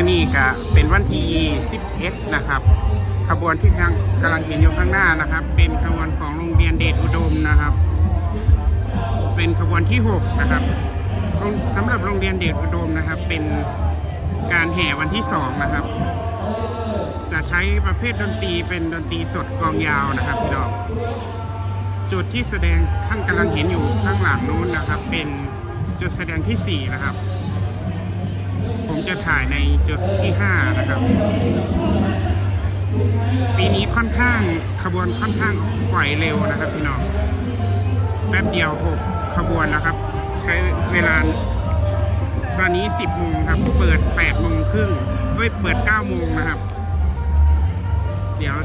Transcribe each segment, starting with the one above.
อนี้ก็เป็นวันที่11นะครับ ขบวนที่กำลังกำลังเห็นอยู่ข้างหน้านะครับ เป็นขบวนของโรงเรียนเดชอุดมนะครับ เป็นขบวนที่6นะครับสำหรับโรงเรียนเดชอุดมนะครับ เป็นการแห่วันที่2นะครับ จะใช้ประเภทดนตรีเป็นดนตรีสดกองยาวนะครับพี่น้องจุดที่แสดงท่านกำลังเห็นอยู่ข้างหลังนู้นนะครับ เป็นจุดแสดงที่4นะครับ ผมจะถ่ายในจุดที่ 5 นะครับ ปีนี้ค่อนข้างขบวนค่อนข้างปล่อยเร็วนะครับพี่น้องแป๊บเดียวหกขบวนนะครับ ใช้เวลา ตอนนี้ 10โมงครับ เปิด8โมงครึ่งเอ้ยเปิด9โมงนะครับ เดี๋ยว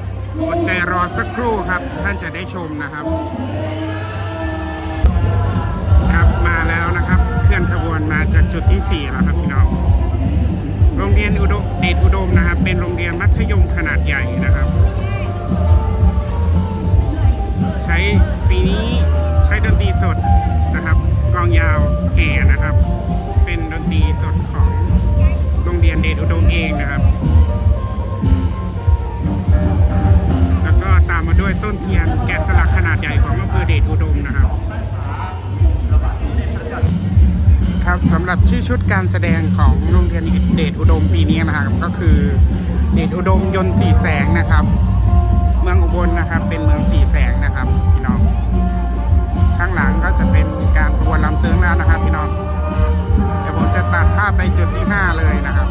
อดใจรอสักครู่ครับ ท่านจะได้ชมนะครับครับมาแล้วนะครับ เคลื่อนขบวนมาจากจุดที่ 4 แล้วครับพี่น้อง รงเรียนอุดมเดชอุดมนะครับ เป็นโรงเรียนมัธยมขนาดใหญ่นะครับ ใช้ปีนี้ใช้ดนตรีสดนะครับกองยาวแห่นะครับ เป็นดนตรีสดของโรงเรียนเดชอุดมเองนะครับ แล้วก็ตามมาด้วยต้นเทียนแกะสลักขนาดใหญ่ของอำเภอเดชอุดม ครับสำหรับชื่อชุดการแสดงของโรงเรียนเดชอุดมปีนี้นะครับก็คือเดชอุดมยนต์สีแสงนะครับ เมืองอุบลนะครับ เป็นเมืองสีแสงนะครับพี่น้องข้างหลังก็จะเป็นการประกวดลำเซิงแล้วนะครับพี่น้องเดี๋ยวผมจะตัดภาพไปจุดที่ 5 เลยนะครับ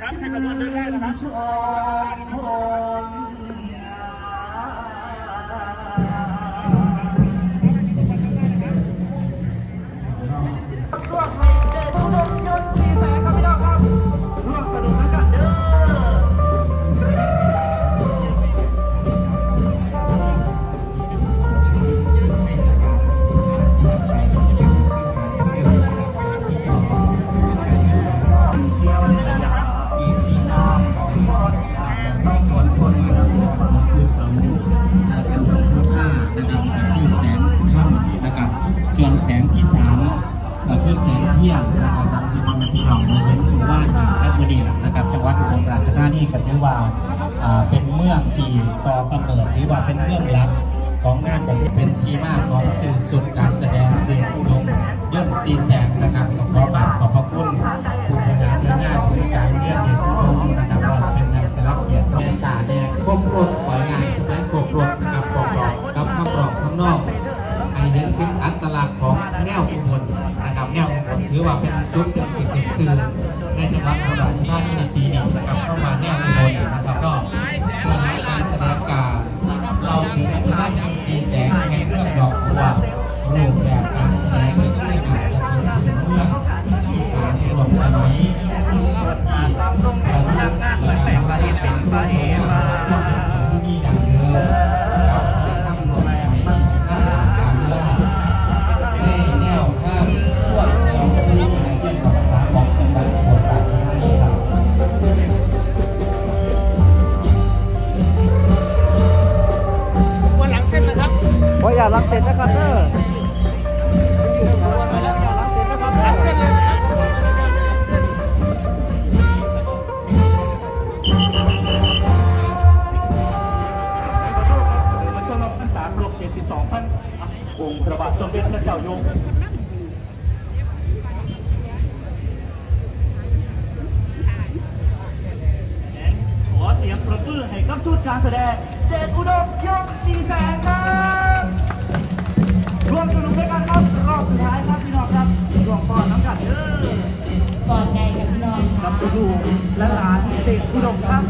นะครับถอยอีกนะครับให้ขบวนเดินได้นะครับ ส่วนแสงที่สามก็คือแสงเที่ยงนะครับตามที่พ่อแม่พี่น้องได้เห็นหมู่บ้านนี้ครับวันนี้นะครับจังหวัดอุบลราชธานีก็ถือว่าอ่าเป็นเมืองที่ก่อกำเนิดถือว่าเป็นเมืองหลักของงานประเภทเป็นที่มาของสื่อสุดการแสดงเดชอุดมย่นสีแสงนะครับต้องขอบาขอบพระคุณผู้บริหารในงานบริการเรียนเดชอุดมนะครับว่าจะเป็นทางสลักเกียรติแม่สาเนี่ยครบรถปล่อยงานสมัยครบรถ เห็นถึงอัตลักษณ์ของแนวอุบลนะครับแนวอุบลถือว่าเป็นจุดหนึ่งที่เป็นสื่อในจังหวัดอุบลราชธานีในปีนี้นะครับเข้ามาแนวอุบลนะครับนอกเพื่อให้การแสดงการเราถือทางถึงสีแสงแห่งเรื่องดอกบัวรูปแบบ เสร็จนะครับเด้ออยู่ขบวนไปแล้วอย่ารับเสร็จนะครับหลังเส้นเลยนะครับมาช่วงรับพรรษาครบ72พันองค์พระบาทสมเด็จพระเจ้าอยู่หัวขอเสียงปรบมือให้กับชุดการแสดง เดชอุดมยกสีแสงครับ รวมสนุกด้วยกันครับรอบสุดท้ายครับพี่น้องครับรวมป้อนน้ำกันเด้อก่อนใดกับพี่น้องกับดูและหลานเดชอุดมครับ